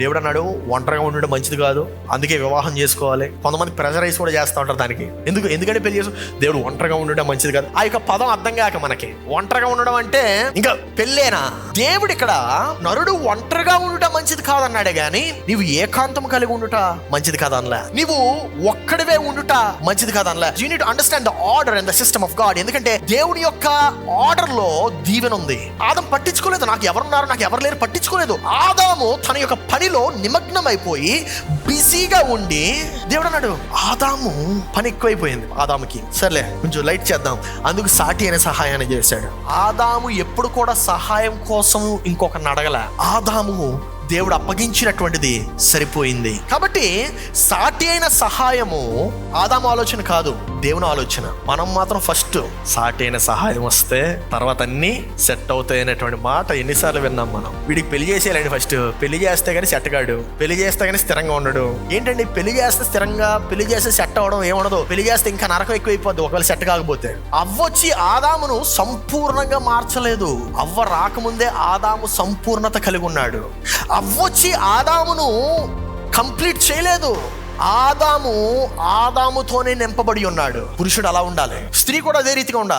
దేవుడు అన్నాడు ఒంటరిగా ఉండడం మంచిది కాదు. అందుకే వివాహం చేసుకోవాలి. కొంతమంది ప్రెజరైజ్ కూడా చేస్తూ ఉంటారు దానికి. ఎందుకు? ఎందుకంటే పెళ్ళి చేసు దేవుడు ఒంటరిగా ఉండడం మంచిది కాదు. ఆ యొక్క పదం అర్థం కాక మనకి. ఒంటరిగా ఉండడం అంటే ఇంకా పెళ్ళేనా? దేవుడు ఇక్కడ నరుడు ఒంటరిగా ఉండటం మంచిది కాదన్నాడే గాని నీవు ఏకాంతం కలిగి ఉండుట మంచిది కాదనలే. నీవు ఒక్కడివే ఉండుట మంచిది కాదనలే. You need understand the order and the system of God ఎందుకంటే దేవుని యొక్క ఆర్డర్లో దీవెన ఉంది. ఆదం పట్టించుకోలేదు. నాకు ఎవరున్నారు నాకు ఎవరు లేరు పట్టించుకోలేదు. ఆదాము తన యొక్క పనిలో నిమగ్నమైపోయి బిజీగా ఉండి దేవుడు అన్నాడు ఆదాము పని ఎక్కువైపోయింది. ఆదాముకి సర్లే కొంచెం లైట్ చేద్దాం. అందుకు సాటి అయిన సహాయాన్ని చేశాడు. ఆదాము ఎప్పుడు కూడా సహాయం కోసం ఇంకొకరిని అడగల. ఆదాము దేవుడు అప్పగించినటువంటిది సరిపోయింది. కాబట్టి సాటి అయిన సహాయము ఆదాము ఆలోచన కాదు దేవుని ఆలోచన. మనం మాత్రం ఫస్ట్ సాటి అయిన సహాయం వస్తే తర్వాత అన్ని సెట్ అవుతాయి అనేటువంటి మాట ఎన్నిసార్లు విన్నాం మనం. వీడికి పెళ్ళి చేసేయాలండి ఫస్ట్ పెళ్ళి చేస్తే కానీ సెట్ కాడు. పెళ్ళి చేస్తే కానీ స్థిరంగా ఉండడు. ఏంటండి? పెళ్ళి చేస్తే స్థిరంగా పెళ్ళి చేస్తే సెట్ అవడం ఏముండదు. పెళ్ళి చేస్తే ఇంకా నరకం ఎక్కువైపోద్ది. ఒకవేళ సెట్ కాకపోతే. అవ్వొచ్చి ఆదామును సంపూర్ణంగా మార్చలేదు. అవ్వ రాకముందే ఆదాము సంపూర్ణత కలిగి ఉన్నాడు. అవ్వొచ్చి ఆదామును కంప్లీట్ చేయలేదు. ఆదాము ఆదాముతోనే నింపబడి ఉన్నాడు. పురుషుడు అలా ఉండాలి. స్త్రీ కూడా అదే రీతిగా ఉండాలి.